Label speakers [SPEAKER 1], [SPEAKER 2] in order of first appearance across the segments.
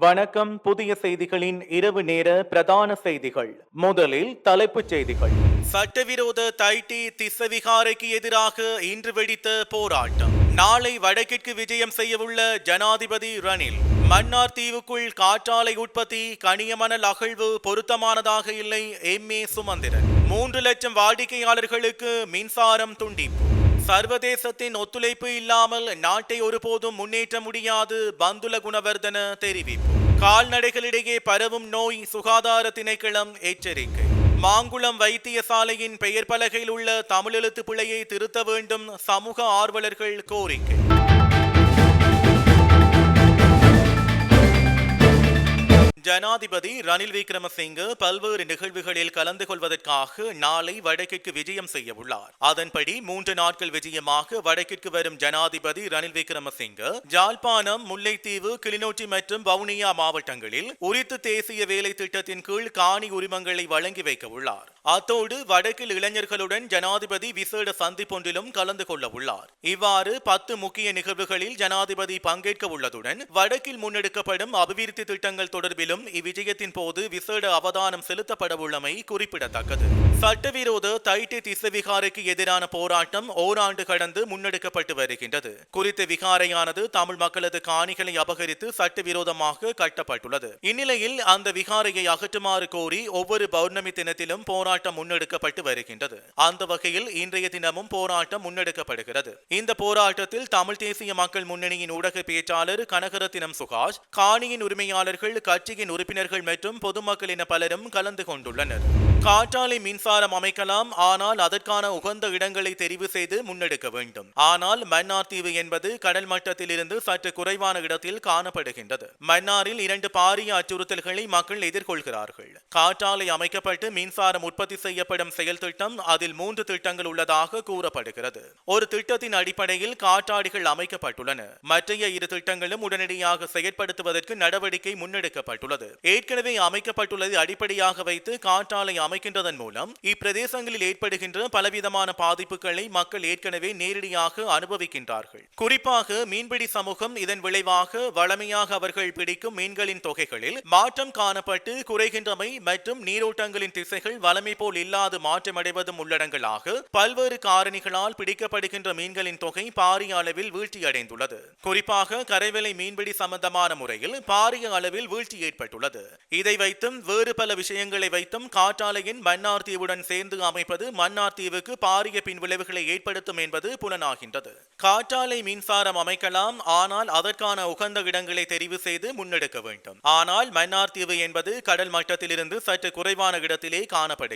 [SPEAKER 1] வணக்கம். புதிய செய்திகளின் இரவு நேர பிரதான செய்திகள். முதலில் தலைப்புச் செய்திகள். சட்டவிரோத தைட்டி திசவிகாரைக்கு எதிராக இன்று வெடித்த போராட்டம். நாளை வடக்கிற்கு விஜயம் செய்யவுள்ள ஜனாதிபதி ரணில். மன்னார் தீவுக்குள் காற்றாலை உற்பத்தி கனியமணல் அகழ்வு பொருத்தமானதாக இல்லை. M A Sumanthiran. மூன்று லட்சம் வாடிக்கையாளர்களுக்கு மின்சாரம் துண்டிப்பு. சர்வதேசத்தின் ஒத்துழைப்பு இல்லாமல் நாட்டை ஒருபோதும் முன்னேற்ற முடியாது பந்துல குணவர்தன தெரிவிப்பு. கால்நடைகளிடையே பரவும் நோய் சுகாதார திணைக்களம் எச்சரிக்கை. மாங்குளம் வைத்தியசாலையின் பெயர் பலகையில் உள்ள தமிழெழுத்து பிழையை திருத்த வேண்டும் சமூக ஆர்வலர்கள் கோரிக்கை. ஜனாதிபதி ரணில் விக்ரமசிங்கே பல்வேறு நிகழ்வுகளில் கலந்து கொள்வதற்காக நாளை வடக்கிற்கு விஜயம் செய்ய உள்ளார். அதன்படி மூன்று நாட்கள் விஜயமாக வடக்கிற்கு வரும் ஜனாதிபதி ரணில் விக்ரமசிங்கே ஜாழ்ப்பாணம் முல்லைத்தீவு கிளிநொச்சி மற்றும் வவுனியா மாவட்டங்களில் உரித்து தேசிய வேலை திட்டத்தின் கீழ் காணி உரிமங்களை வழங்கி வைக்க உள்ளார். அத்தோடு வடக்கில் இளைஞர்களுடன் ஜனாதிபதி விசேட சந்திப்பொன்றிலும் கலந்து கொள்ள உள்ளார். இவ்வாறு பத்து முக்கிய நிகழ்வுகளில் ஜனாதிபதி பங்கேற்க உள்ளதுடன் வடக்கில் முன்னெடுக்கப்படும் அபிவிருத்தி திட்டங்கள் தொடர்பிலும் இவ்விஜயத்தின் போது விசேட அவதானம் செலுத்தப்பட உள்ளமை குறிப்பிடத்தக்கது. சட்டவிரோத தைட்டி திசவிகாரைக்கு எதிரான போராட்டம் ஓராண்டு கடந்து முன்னெடுக்கப்பட்டு வருகின்றது. குறித்த விகாரையானது தமிழ் மக்களது காணிகளை அபகரித்து சட்டவிரோதமாக கட்டப்பட்டுள்ளது. இந்நிலையில் அந்த விகாரையை அகற்றுமாறு கோரி ஒவ்வொரு பௌர்ணமி தினத்திலும் போராட்டம் முன்னெடுக்கப்பட்டு வருகின்றது. அந்த வகையில் இன்றைய தினமும் போராட்டம் முன்னெடுக்கப்படுகிறது. இந்த போராட்டத்தில் தமிழ் தேசிய மக்கள் முன்னணியின் ஊடக பேச்சாளர் கனகரத்தினம் சுகாஷ் காணியின் உரிமையாளர்கள் கட்சியின் உறுப்பினர்கள் மற்றும் பொதுமக்கள் என பலரும் கலந்து கொண்டுள்ளனர். காற்றாலை மின்சாரம் அமைக்கலாம் ஆனால் அதற்கான உகந்த இடங்களை தெரிவு செய்து முன்னெடுக்க வேண்டும். ஆனால் மன்னார் தீவு என்பது கடல் மட்டத்தில் இருந்து சற்று குறைவான இடத்தில் காணப்படுகின்றது. மன்னாரில் இரண்டு பாரிய அச்சுறுத்தல்களை மக்கள் எதிர்கொள்கிறார்கள். காற்றாலை அமைக்கப்பட்டு மின்சாரம் உற்பத்தி செய்யப்படும் செயல் திட்டம் அதில் மூன்று திட்டங்கள் உள்ளதாக கூறப்படுகிறது. ஒரு திட்டத்தின் அடிப்படையில் காற்றாடிகள் அமைக்கப்பட்டுள்ளன. மற்றைய இரு திட்டங்களும் உடனடியாக செயற்படுத்துவதற்கு நடவடிக்கை முன்னெடுக்கப்பட்டுள்ளது. ஏற்கனவே அமைக்கப்பட்டுள்ளதை அடிப்படையாக வைத்து காற்றாலை அமைக்கின்றதன் மூலம் இப்பிரதேசங்களில் ஏற்படுகின்ற பலவிதமான பாதிப்புகளை மக்கள் ஏற்கனவே நேரடியாக அனுபவிக்கின்றார்கள். குறிப்பாக மீன்பிடி சமூகம் இதன் விளைவாக வளமையாக அவர்கள் பிடிக்கும் மீன்களின் தொகைகளில் மாற்றம் காணப்பட்டு குறைகின்றமை மற்றும் நீரோட்டங்களின் திசைகள் வளமை போல் இல்லாது மாற்றமடைவதும் உள்ளடங்களாக பல்வேறு காரணிகளால் பிடிக்கப்படுகின்ற மீன்களின் தொகை பாரிய அளவில் வீழ்ச்சியடைந்துள்ளது. குறிப்பாக கரைவலை மீன்பிடி சம்பந்தமான முறையில் பாரிய அளவில் வீழ்ச்சி ஏற்பட்டுள்ளது. இதை வைத்தும் வேறு பல விஷயங்களை வைத்தும் காற்றாலையின் மன்னார் தீவுடன் சேர்ந்து அமைப்பது மன்னார் தீவுக்கு பாரிய பின்விளைவுகளை ஏற்படுத்தும் என்பது புலனாகின்றது. காற்றாலை மின்சாரம் அமைக்கலாம் ஆனால் அதற்கான உகந்த இடங்களை தெரிவு செய்து முன்னெடுக்க வேண்டும். ஆனால் மன்னார் தீவு என்பது கடல் மட்டத்திலிருந்து சற்று குறைவான இடத்திலே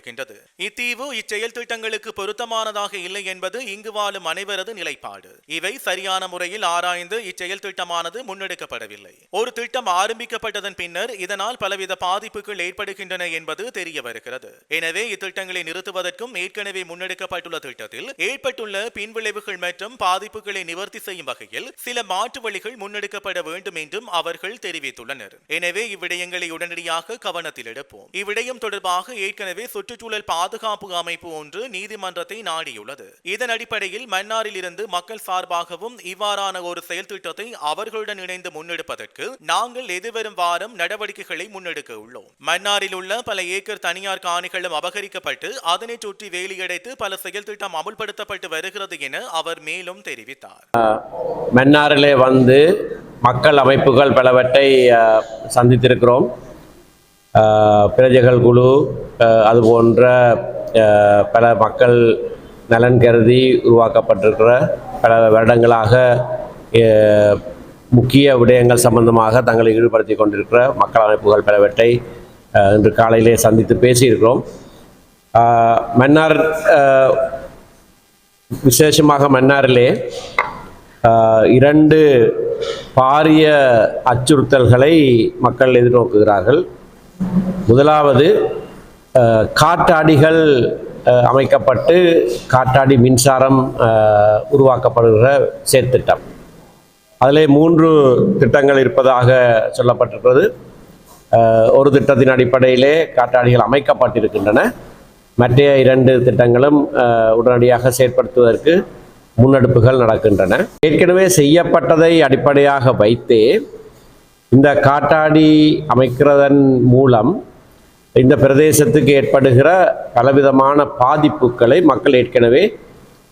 [SPEAKER 1] காணப்படுகின்றது இத்தீவு இச்செயல் திட்டங்களுக்கு பொருத்தமானதாக இல்லை என்பது இங்கு வாழும் அனைவரது நிலைப்பாடு. இவை சரியான முறையில் ஆராய்ந்து இச்செயல் திட்டமானது முன்னெடுக்கப்படவில்லை. ஒரு திட்டம் ஆரம்பிக்கப்பட்டதன் பின்னர் இதனால் பலவித பாதிப்புகள் ஏற்படுகின்றன என்பது தெரிய வருகிறது. எனவே இத்திட்டங்களை நிறுத்துவதற்கும் ஏற்கனவே முன்னெடுக்கப்பட்டுள்ள திட்டத்தில் ஏற்பட்டுள்ள பின்விளைவுகள் மற்றும் பாதிப்புகளை நிவர்த்தி செய்யும் வகையில் சில மாற்று வழிகள் முன்னெடுக்கப்பட வேண்டும் என்றும் அவர்கள் தெரிவித்துள்ளனர். எனவே இவ்விடயங்களை உடனடியாக கவனத்தில் எடுப்போம். இவ்விடயம் தொடர்பாக ஏற்கனவே சுற்று சுற்றுச்சூழல் பாதுகாப்பு அமைப்பு ஒன்று நீதிமன்றத்தை நாடியுள்ளது. இதன் அடிப்படையில் மன்னாரில் இருந்து மக்கள் சார்பாகவும் இவ்வாறான ஒரு செயல் திட்டத்தை அவர்களுடன் இணைந்து முன்னெடுப்பதற்கு நாங்கள் எதிர்வரும் வாரம் நடவடிக்கைகளை முன்னெடுக்க உள்ளோம். மன்னாரில் உள்ள பல ஏக்கர் தனியார் காணிகளும் அபகரிக்கப்பட்டு அதனை சுற்றி வேலியடைத்து பல செயல் திட்டம் அமுல்படுத்தப்பட்டு வருகிறது என அவர் மேலும் தெரிவித்தார்.
[SPEAKER 2] மன்னாரிலே வந்து மக்கள் அமைப்புகள் பலவற்றை சந்தித்திருக்கிறோம். பிரஜைகள் குழு அது போன்ற பல மக்கள் நலன் கருதி உருவாக்கப்பட்டிருக்கிற பல வருடங்களாக முக்கிய விடயங்கள் சம்பந்தமாக தங்களை ஈடுபடுத்தி கொண்டிருக்கிற மக்கள் அமைப்புகள் பலவற்றை இன்று காலையிலே சந்தித்து பேசியிருக்கிறோம். மன்னார் விசேஷமாக மன்னாரிலே இரண்டு பாரிய அச்சுறுத்தல்களை மக்கள் எதிர்நோக்குகிறார்கள். முதலாவது காற்றாடிகள் அமைக்கப்பட்டு காற்றாடி மின்சாரம் உருவாக்கப்படுகிற செயற்திட்டம். அதில் மூன்று திட்டங்கள் இருப்பதாக சொல்லப்பட்டிருக்கிறது. ஒரு திட்டத்தின் அடிப்படையிலே காற்றாடிகள் அமைக்கப்பட்டிருக்கின்றன. மற்ற இரண்டு திட்டங்களும் உடனடியாக செயற்படுத்துவதற்கு முன்னெடுப்புகள் நடக்கின்றன. ஏற்கனவே செய்யப்பட்டதை அடிப்படையாக வைத்தே இந்த காட்டாடி அமைக்கிறதன் மூலம் இந்த பிரதேசத்துக்கு ஏற்படுகிற பலவிதமான பாதிப்புகளை மக்கள் ஏற்கனவே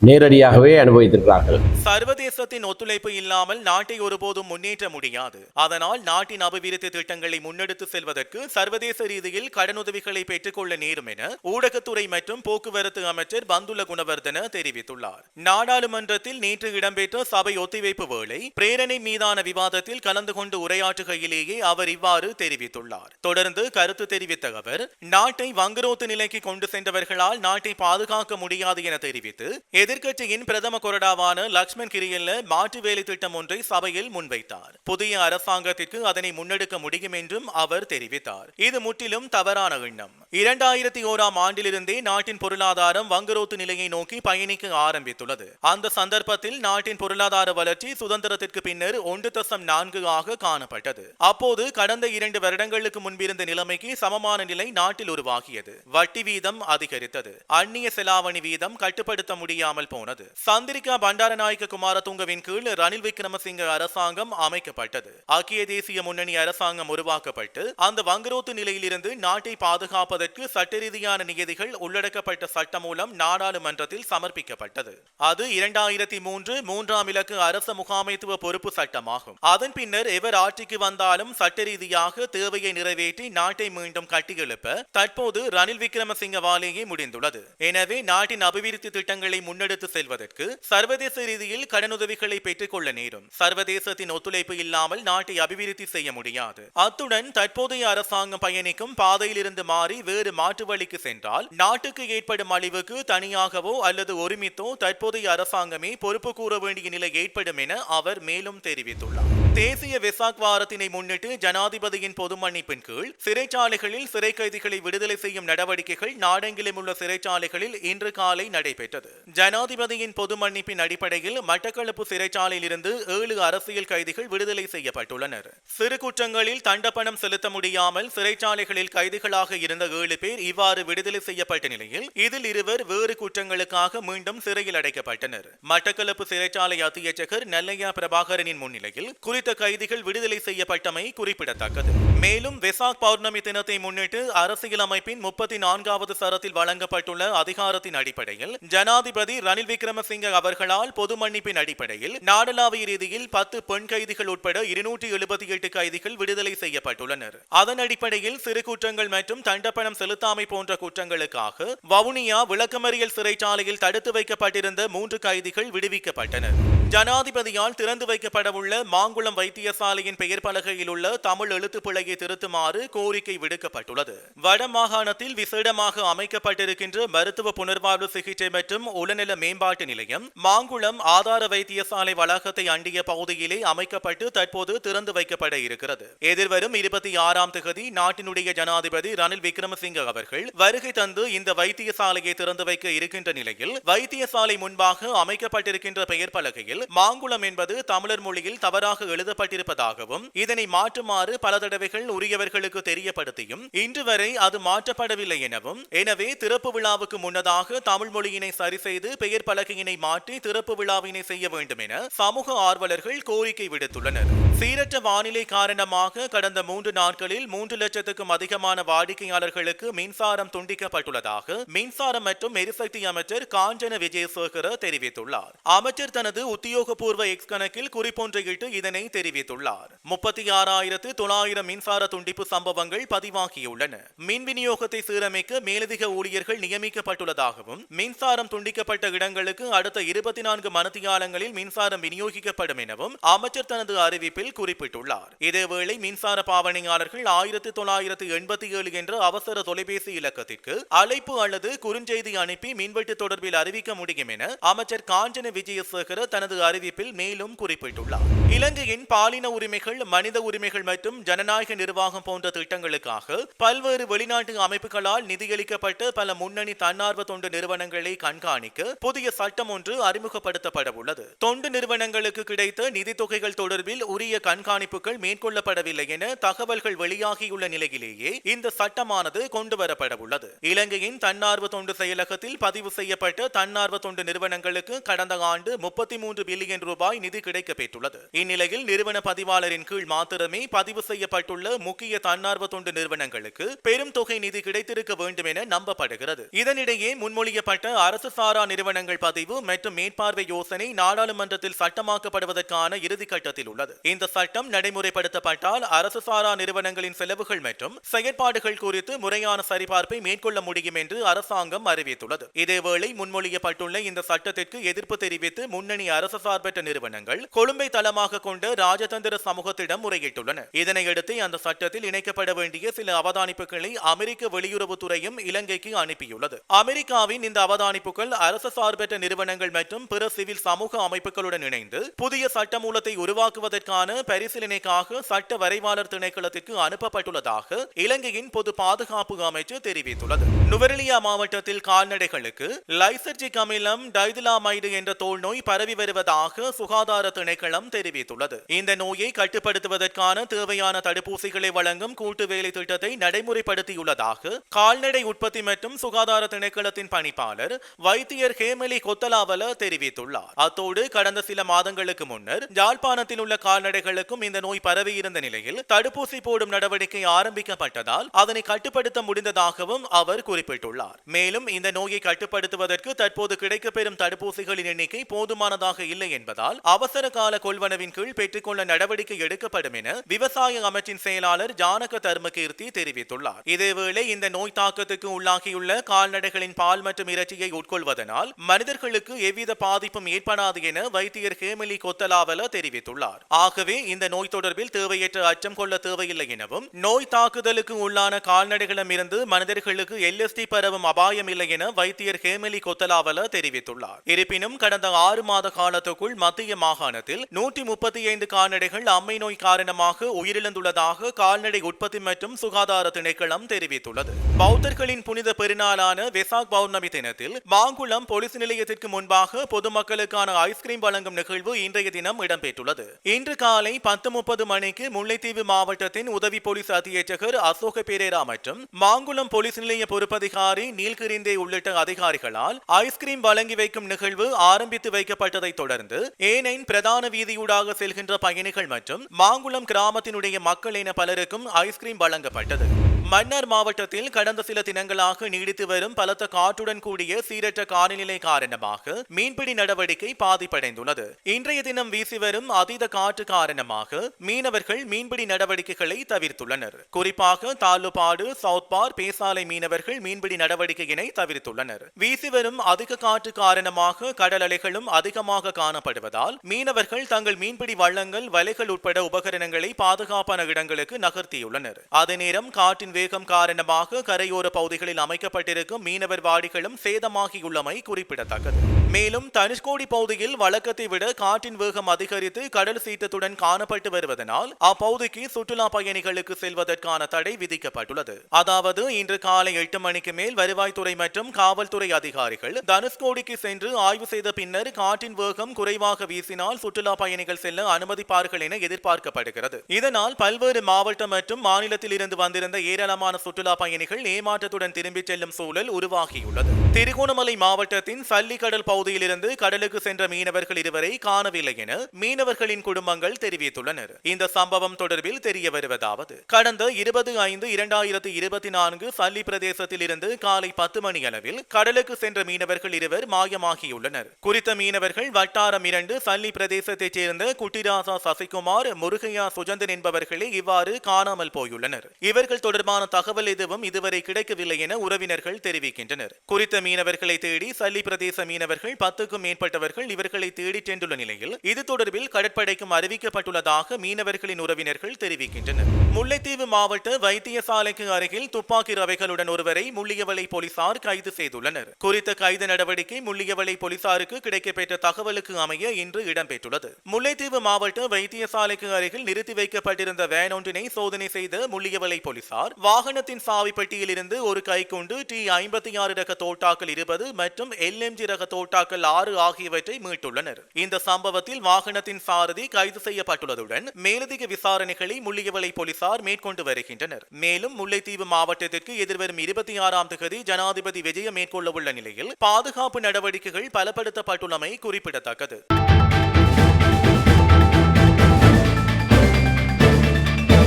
[SPEAKER 2] நேரடியாகவே அனுபவித்திருக்கிறார்கள்.
[SPEAKER 1] சர்வதேசத்தின் ஒத்துழைப்பு இல்லாமல் நாட்டை ஒருபோதும் முன்னேற்ற முடியாது. அதனால் நாட்டின் அபிவிருத்தி திட்டங்களை முன்னெடுத்து செல்வதற்கு சர்வதேச ரீதியில் கடனுதவிகளை பெற்றுக்கொள்ள நேரும் என ஊடகத்துறை மற்றும் போக்குவரத்து அமைச்சர் பந்துல குணவர்தன தெரிவித்துள்ளார். நாடாளுமன்றத்தில் நேற்று இடம்பெற்ற சபை ஒத்திவைப்பு வேளை பிரேரணை மீதான விவாதத்தில் கலந்து கொண்டு உரையாற்றுகையிலேயே அவர் இவ்வாறு தெரிவித்துள்ளார். தொடர்ந்து கருத்து தெரிவித்த அவர் நாட்டை வங்குரோத்து நிலைக்கு கொண்டு சென்றவர்களால் நாட்டை பாதுகாக்க முடியாது என தெரிவித்து எதிர் எதிர்க்கட்சியின் பிரதம கொறடாவான லக்ஷ்மண் கிரியல்ல மாற்று வேலை திட்டம் ஒன்றை சபையில் முன்வைத்தார். புதிய அரசாங்கத்திற்கு அதனை முன்னெடுக்க முடியும் என்றும் அவர் தெரிவித்தார். இது முற்றிலும் தவறான எண்ணம். இரண்டாயிரத்தி ஓராம் ஆண்டிலிருந்தே நாட்டின் பொருளாதாரம் வங்குரோத்து நிலையை நோக்கி பயணிக்க ஆரம்பித்துள்ளது. அந்த சந்தர்ப்பத்தில் நாட்டின் பொருளாதார வளர்ச்சி சுதந்திரத்திற்கு பின்னர் ஒன்று தசம் நான்கு ஆக காணப்பட்டது. அப்போது கடந்த இரண்டு வருடங்களுக்கு முன்பிருந்த நிலைமைக்கு சமமான நிலை நாட்டில் உருவாகியது. வட்டி வீதம் அதிகரித்தது. அந்நிய செலாவணி வீதம் கட்டுப்படுத்த முடியாமல் போனது. சந்திரிகா பண்டாரநாயக்க குமாரதுங்கவின் கீழ் ரணில் விக்ரமசிங்க அரசாங்கம் அமைக்கப்பட்டது. ஐக்கிய தேசிய முன்னணி அரசாங்கம் உருவாக்கப்பட்டு அந்த வங்குரோத்து நிலையிலிருந்து நாட்டை பாதுகாப்பதற்கு சட்ட ரீதியான நியதிகள் உள்ளடக்கப்பட்ட சட்டம் மூலம் நாடாளுமன்றத்தில் சமர்ப்பிக்கப்பட்டது. அது இரண்டாயிரத்தி மூன்று மூன்றாம் இலக்கு அரச முகாமைத்துவ பொறுப்பு சட்டமாகும். அதன் பின்னர் எவர் ஆட்சிக்கு வந்தாலும் சட்ட ரீதியாக தேவையை நிறைவேற்றி நாட்டை மீண்டும் கட்டியெழுப்ப தற்போது ரணில் விக்ரமசிங்கவாலேயே முடிந்துள்ளது. எனவே நாட்டின் அபிவிருத்தி திட்டங்களை முன்னெடுத்து செல்வதற்கு சர்வதேச ரீதியில் கடனுதவிகளை பெற்றுக்கொள்ள நேரும். சர்வதேசத்தின் ஒத்துழைப்பு இல்லாமல் நாட்டை அபிவிருத்தி செய்ய முடியாது. அத்துடன் தற்போதைய அரசாங்கம் பயணிக்கும் பாதையிலிருந்து மாறி வேறு மாற்று வழிக்கு சென்றால் நாட்டுக்கு ஏற்படும் அழிவுக்கு தனியாகவோ அல்லது ஒருமித்தோ தற்போதைய அரசாங்கமே பொறுப்பு கூற வேண்டிய நிலை ஏற்படும் என அவர் மேலும் தெரிவித்துள்ளார். தேசிய வெசாக் வாரத்தினை முன்னிட்டு ஜனாதிபதியின் பொது மன்னிப்பின் கீழ் சிறைச்சாலைகளில் சிறை கைதிகளை விடுதலை செய்யும் நடவடிக்கைகள் நாடெங்கிலும் உள்ள சிறைச்சாலைகளில் இன்று காலை நடைபெற்றது. ஜனாதிபதியின் பொது மன்னிப்பின் அடிப்படையில் மட்டக்களப்பு சிறைச்சாலையில் இருந்து ஏழு அரசியல் கைதிகள் விடுதலை செய்யப்பட்டுள்ளனர். சிறு குற்றங்களில் தண்டப்பணம் செலுத்த முடியாமல் சிறைச்சாலைகளில் கைதிகளாக இருந்த ஏழு பேர் இவ்வாறு விடுதலை செய்யப்பட்ட நிலையில் இதில் இருவர் வேறு குற்றங்களுக்காக மீண்டும் சிறையில் அடைக்கப்பட்டனர். மட்டக்களப்பு சிறைச்சாலை அத்தியட்சகர் நல்லையா பிரபாகரனின் முன்னிலையில் குறி குறித்த கைதிகள் விடுதலை செய்யப்பட்டமை குறிப்பிடத்தக்கது. மேலும் வெசாக் பௌர்ணமி தினத்தை முன்னிட்டு அரசியல் அமைப்பின் முப்பத்தி நான்காவது சரத்தில் வழங்கப்பட்டுள்ள அதிகாரத்தின் அடிப்படையில் ஜனாதிபதி ரணில் விக்ரமசிங்க அவர்களால் பொது மன்னிப்பின் அடிப்படையில் நாடளாவிய ரீதியில் பத்து பெண் கைதிகள் உட்பட இருநூற்றி எழுபத்தி எட்டு கைதிகள் விடுதலை செய்யப்பட்டுள்ளனர். அதன் அடிப்படையில் சிறு குற்றங்கள் மற்றும் தண்டப்பணம் செலுத்தாமை போன்ற குற்றங்களுக்காக வவுனியா விளக்கமறியல் சிறைச்சாலையில் தடுத்து வைக்கப்பட்டிருந்த மூன்று கைதிகள் விடுவிக்கப்பட்டனர். ஜனாதிபதியால் திறந்து வைக்கப்படவுள்ள மாங்குளம் வைத்தியசாலையின் பெயர் பலகையில் உள்ள தமிழ் எழுத்து பிழையை திருத்துமாறு கோரிக்கை விடுக்கப்பட்டுள்ளது. வடமாகாணத்தில் விசேடமாக அமைக்கப்பட்டிருக்கின்ற மருத்துவ புனர்வாழ்வு சிகிச்சை மற்றும் உளநல மேம்பாட்டு நிலையம் மாங்குளம் ஆதார வைத்தியசாலை வளாகத்தை அண்டிய பகுதியிலே அமைக்கப்பட்டு தற்போது திறந்து வைக்கப்பட இருக்கிறது. எதிர்வரும் இருபத்தி ஆறாம் தேதி நாட்டினுடைய ஜனாதிபதி ரணில் விக்ரமசிங்க அவர்கள் வருகை தந்து இந்த வைத்தியசாலையை திறந்து வைக்க இருக்கின்ற நிலையில் வைத்தியசாலை முன்பாக அமைக்கப்பட்டிருக்கின்ற பெயர் பலகையில் மாங்குளம் என்பது தமிழர் மொழியில் தவறாக எழுதப்பட்டிருப்பதாகவும் இதனை மாற்றுமாறு பல தடவைகள் உரியவர்களுக்கு தெரியப்படுத்தியும் இன்று வரை அது மாற்றப்படவில்லை எனவும் எனவே திறப்பு விழாவுக்கு முன்னதாக தமிழ் மொழியினை சரி செய்து பெயர் பலகையினை மாற்றி திறப்பு விழாவினை செய்ய வேண்டும் என சமூக ஆர்வலர்கள் கோரிக்கை விடுத்துள்ளனர். சீரற்ற வானிலை காரணமாக கடந்த மூன்று நாட்களில் மூன்று லட்சத்துக்கும் அதிகமான வாடிக்கையாளர்களுக்கு மின்சாரம் துண்டிக்கப்பட்டுள்ளதாக மின்சாரம் மற்றும் எரிசக்தி அமைச்சர் காஞ்சன விஜயசேகர தெரிவித்துள்ளார். அமைச்சர் தனது உத்தியோகபூர்வ எக்ஸ் கணக்கில் குறிப்பொன்றையிட்டு இதனை தெரிவித்துள்ளார். முப்பத்தி ஆறாயிரத்து தொள்ளாயிரம் மின்சார துண்டிப்பு சம்பவங்கள் பதிவாகியுள்ளன. மின் விநியோகத்தை சீரமைக்க மேலதிக ஊழியர்கள் நியமிக்கப்பட்டுள்ளதாகவும் மின்சாரம் துண்டிக்கப்பட்ட இடங்களுக்கு அடுத்த இருபத்தி நான்கு மனத்தியாலங்களில் மின்சாரம் விநியோகிக்கப்படும் எனவும் அமைச்சர் தனது அறிவிப்பில் குறிப்பிட்டுள்ளார். இதேவேளை மின்சார பாவனையாளர்கள் ஆயிரத்தி தொள்ளாயிரத்து எண்பத்தி ஏழு என்ற அவசர தொலைபேசி இலக்கத்திற்கு அழைப்பு அல்லது குறுஞ்செய்தி அனுப்பி மின்வெட்டு தொடர்பில் அறிவிக்க முடியும் என அமைச்சர் காஞ்சன விஜயசேகர தனது அறிவிப்பில் மேலும் குறிப்பிட்டுள்ளார். இலங்கையின் பாலின உரிமைகள் மனித உரிமைகள் மற்றும் ஜனநாயக நிர்வாகம் போன்ற திட்டங்களுக்காக பல்வேறு வெளிநாட்டு அமைப்புகளால் நிதியளிக்கப்பட்ட பல முன்னணி தன்னார்வ தொண்டு நிறுவனங்களை கண்காணிக்க புதிய சட்டம் ஒன்று அறிமுகப்படுத்தப்பட உள்ளது தொண்டு நிறுவனங்களுக்கு கிடைத்த நிதி தொகைகள் தொடர்பில் உரிய கண்காணிப்புகள் மேற்கொள்ளப்படவில்லை என தகவல்கள் வெளியாகியுள்ள நிலையிலேயே இந்த சட்டமானது கொண்டுவரப்பட உள்ளது இலங்கையின் தன்னார்வ தொண்டு செயலகத்தில் பதிவு செய்யப்பட்ட தன்னார்வ தொண்டு நிறுவனங்களுக்கு கடந்த ஆண்டு முப்பத்தி மூன்று பில்லியன் ரூபாய் நிதி கிடைக்கப் பெற்றுள்ளது இந்நிலையில் நிறுவன பதிவாளரின் கீழ் மாத்திரமே பதிவு செய்யப்பட்டுள்ள முக்கிய தன்னார்வ தொண்டு நிறுவனங்களுக்கு பெரும் தொகை நிதி கிடைத்திருக்க வேண்டும் என நம்பப்படுகிறது. இதனிடையே முன்மொழியப்பட்ட அரசு சாரா நிறுவனங்கள் பதிவு மற்றும் மேற்பார்வை யோசனை நாடாளுமன்றத்தில் சட்டமாக்கப்படுவதற்கான இறுதிக்கட்டத்தில் உள்ளது. இந்த சட்டம் நடைமுறைப்படுத்தப்பட்டால் அரசு சாரா நிறுவனங்களின் செலவுகள் மற்றும் செயற்பாடுகள் குறித்து முறையான சரிபார்ப்பை மேற்கொள்ள முடியும் என்று அரசாங்கம் அறிவித்துள்ளது. இதேவேளை முன்மொழியப்பட்டுள்ள இந்த சட்டத்திற்கு எதிர்ப்பு தெரிவித்து முன்னணி அரசு சார்பற்ற நிறுவனங்கள் கொழும்பை தளமாக கொண்ட ராஜதந்திர சமூகத்திடம் முறையிட்டுள்ளன. இதனையடுத்து அந்த சட்டத்தில் இணைக்கப்பட வேண்டிய சில அவதானிப்புகளை அமெரிக்க வெளியுறவுத்துறையும் இலங்கைக்கு அனுப்பியுள்ளது. அமெரிக்காவின் இந்த அவதானிப்புகள் அரசு சார்பற்ற நிறுவனங்கள் மற்றும் பிற சிவில் சமூக அமைப்புகளுடன் இணைந்து புதிய சட்டமூலத்தை உருவாக்குவதற்கான பரிசீலனைக்காக சட்ட வரைவாளர் திணைக்களத்திற்கு அனுப்பப்பட்டுள்ளதாக இலங்கையின் பொது பாதுகாப்பு அமைச்சு தெரிவித்துள்ளது. நுவரெலியா மாவட்டத்தில் கால்நடைகளுக்கு லைசர்ஜிக் அமிலம் டைதிலாமைடு என்ற தோல் நோய் பரவி வருவதாக சுகாதார திணைக்களம் தெரிவித்துள்ளது. இந்த நோயை கட்டுப்படுத்துவதற்கான தேவையான தடுப்பூசிகளை வழங்கும் கூட்டு வேலை திட்டத்தை நடைமுறைப்படுத்தியுள்ளதாக கால்நடை உற்பத்தி மற்றும் சுகாதார திணைக்களத்தின் பணிப்பாளர் வைத்தியர் ஹேமலி கொத்தலாவல தெரிவித்துள்ளார். அத்தோடு கடந்த சில மாதங்களுக்கு முன்னர் யாழ்ப்பாணத்தில் உள்ள கால்நடைகளுக்கும் இந்த நோய் பரவியிருந்த நிலையில் தடுப்பூசி போடும் நடவடிக்கை ஆரம்பிக்கப்பட்டதால் அதனை கட்டுப்படுத்த முடிந்ததாகவும் அவர் குறிப்பிட்டுள்ளார். மேலும் இந்த நோயை கட்டுப்படுத்துவதற்கு தற்போது கிடைக்கப்பெறும் தடுப்பூசிகளின் எண்ணிக்கை போதுமானதாக இல்லை என்பதால் அவசர கால கொள்வனவின் கீழ் பெற்றுக்கொள்ள நடவடிக்கை எடுக்கப்படும் என விவசாய அமைச்சின் செயலாளர் ஜானக தர்மகீர்த்தி தெரிவித்துள்ளார். இதேவேளை இந்த நோய் தாக்கத்துக்கு உள்ளாகியுள்ள கால்நடைகளின் பால் மற்றும் இறைச்சியை உட்கொள்வதனால் மனிதர்களுக்கு எவ்வித பாதிப்பும் ஏற்படாது என வைத்தியர் ஹேமலி கொத்தலாவல தெரிவித்துள்ளார். ஆகவே இந்த நோய் தொடர்பில் தேவையற்ற அச்சம் கொள்ள தேவையில்லை எனவும் நோய் தாக்குதலுக்கு உள்ளான கால்நடைகளிடமிருந்து மனிதர்களுக்கு எல்எஸ்டி பரவும் அபாயம் இல்லை என வைத்தியர் ஹேமலி கொத்தலாவல தெரிவித்துள்ளார். இருப்பினும் கடந்த ஆறு மாத காலத்துக்குள் மத்திய மாகாணத்தில் நூற்றி முப்பத்தி ஐந்து கால்நடைகள் அம்மை நோய் காரணமாக உயிரிழந்துள்ளதாக கால்நடை உற்பத்தி மற்றும் சுகாதார திணைக்களம் தெரிவித்துள்ளது. பௌத்தர்களின் புனித பெருநாளான வெசாக் பௌர்ணமி தினத்தில் மாங்குளம் போலீஸ் நிலையத்திற்கு முன்பாக பொதுமக்களுக்கான ஐஸ்கிரீம் வழங்கும் நிகழ்வு இன்றைய தினம் இடம்பெற்றுள்ளது. இன்று காலை பத்து முப்பது மணிக்கு முல்லைத்தீவு மாவட்டத்தின் உதவி போலீஸ் அத்தியட்சகர் அசோக பெரேரா மற்றும் மாங்குளம் போலீஸ் நிலைய பொறுப்பதிகாரி நீல்கிரிந்தே உள்ளிட்ட அதிகாரிகளால் ஐஸ்கிரீம் வழங்கி வைக்கும் நிகழ்வு ஆரம்பித்து வைக்கப்பட்டதைத் தொடர்ந்து ஏனைன் பிரதான வீதியூடாக செல்கின்ற சென்ற பயணிகள் மற்றும் மாங்குளம் கிராமத்தினுடைய மக்கள் என பலருக்கும் ஐஸ்கிரீம் வழங்கப்பட்டது. மன்னார் மாவட்டத்தில் கடந்த சில தினங்களாக நீடித்து வரும் பலத்த காற்றுடன் கூடிய சீரற்ற காலநிலை காரணமாக மீன்பிடி நடவடிக்கை பாதிப்படைந்துள்ளது. இன்றைய தினம் வீசி வரும் அதீத காற்று காரணமாக மீனவர்கள் மீன்பிடி நடவடிக்கைகளை தவிர்த்துள்ளனர். குறிப்பாக தாலுபாடு சவுத்பார் பேசாலை மீனவர்கள் மீன்பிடி நடவடிக்கையினை தவிர்த்துள்ளனர். வீசி வரும் அதிக காற்று காரணமாக கடல் அலைகளும் அதிகமாக காணப்படுவதால் மீனவர்கள் தங்கள் மீன்பிடி வள்ளங்கள் வலைகள் உட்பட உபகரணங்களை பாதுகாப்பான இடங்களுக்கு நகர்த்தியுள்ளனர். அதே நேரம் காற்றின் வேகம் காரணமாக கரையோர பகுதிகளில் அமைக்கப்பட்டிருக்கும் மீனவர் வாடிகளும் சேதமாகியுள்ளமை குறிப்பிடத்தக்கது. மேலும் தனுஷ்கோடி பகுதியில் வழக்கத்தை விட காற்றின் வேகம் அதிகரித்து கடல் சீற்றத்துடன் காணப்பட்டு வருவதனால் அப்பகுதிக்கு சுற்றுலா பயணிகளுக்கு செல்வதற்கான தடை விதிக்கப்பட்டுள்ளது. அதாவது இன்று காலை எட்டு மணிக்கு மேல் வருவாய்த்துறை மற்றும் காவல்துறை அதிகாரிகள் தனுஷ்கோடிக்கு சென்று ஆய்வு செய்த பின்னர் காற்றின் வேகம் குறைவாக வீசினால் சுற்றுலா பயணிகள் செல்ல அனுமதிப்பார்கள் என எதிர்பார்க்கப்படுகிறது. இதனால் பல்வேறு மாவட்டம் மற்றும் மாநிலத்தில் இருந்து வந்திருந்த ஏராளமான சுற்றுலா பயணிகள் ஏமாற்றத்துடன் திரும்பிச் செல்லும் சூழல் உருவாகியுள்ளது. திருகோணமலை மாவட்டத்தின் சல்லிக்கடல் பகுதியிலிருந்து கடலுக்கு சென்ற மீனவர்கள் இருவரை காணவில்லை என மீனவர்களின் குடும்பங்கள் தெரிவித்துள்ளனர். இந்த சம்பவம் தொடர்பில் தெரிய வருவதாவது கடந்த இருபது ஐந்து இரண்டாயிரத்தி இருபத்தி நான்கு சல்லி பிரதேசத்தில் இருந்து காலை பத்து மணி அளவில் கடலுக்கு சென்ற மீனவர்கள் இருவர் மாயமாகியுள்ளனர். குறித்த மீனவர்கள் வட்டாரம் இரண்டு சல்லி பிரதேசத்தைச் சேர்ந்த குட்டிரா குட்டிராசா சசிகுமார் முருகையா சுஜந்தன் என்பவர்களே இவ்வாறு காணாமல் போயுள்ளனர். இவர்கள் தொடர்பான தகவல் எதுவும் இதுவரை கிடைக்கவில்லை என உறவினர்கள் தெரிவிக்கின்றனர். குறித்த மீனவர்களை தேடி சல்லி பிரதேச மீனவர்கள் பத்துக்கும் மேற்பட்டவர்கள் இவர்களை தேடிச் சென்றுள்ள நிலையில் இது தொடர்பில் கடற்படைக்கும் அறிவிக்கப்பட்டுள்ளதாக மீனவர்களின் உறவினர்கள் தெரிவிக்கின்றனர். முல்லைத்தீவு மாவட்ட வைத்தியசாலைக்கு அருகில் துப்பாக்கி ரவைகளுடன் ஒருவரை முள்ளியவளை போலீசார் கைது செய்துள்ளனர். குறித்த கைது நடவடிக்கை முள்ளியவளை போலீசாருக்கு கிடைக்கப்பெற்ற தகவலுக்கு அமைய இன்று இடம்பெற்றுள்ளது. முல்லைத்தீவு மாவட்ட வைத்தியசாலைக்கு அருகில் நிறுத்தி வைக்கப்பட்டிருந்த வேன் ஒன்றினை சோதனை செய்த முள்ளியவளை போலீசார் வாகனத்தின் சாவிப்பட்டியில் இருந்து ஒரு கைக்குண்டு டி ஐம்பத்தி ஆறு ரக தோட்டாக்கள் இருபது மற்றும் எல்எம்ஜி ரக தோட்டாக்கள் ஆறு ஆகியவற்றை மீட்டுள்ளனர். இந்த சம்பவத்தில் வாகனத்தின் சாரதி கைது செய்யப்பட்டுள்ளதுடன் மேலதிக விசாரணைகளை முள்ளியவளை போலீசார் மேற்கொண்டு வருகின்றனர். மேலும் முல்லைத்தீவு மாவட்டத்திற்கு எதிர்வரும் இருபத்தி ஆறாம் தேதி ஜனாதிபதி விஜயம் மேற்கொள்ள உள்ள நிலையில் பாதுகாப்பு நடவடிக்கைகள் பலப்படுத்தப்பட்டுள்ளமை குறிப்பிடத்தக்கது.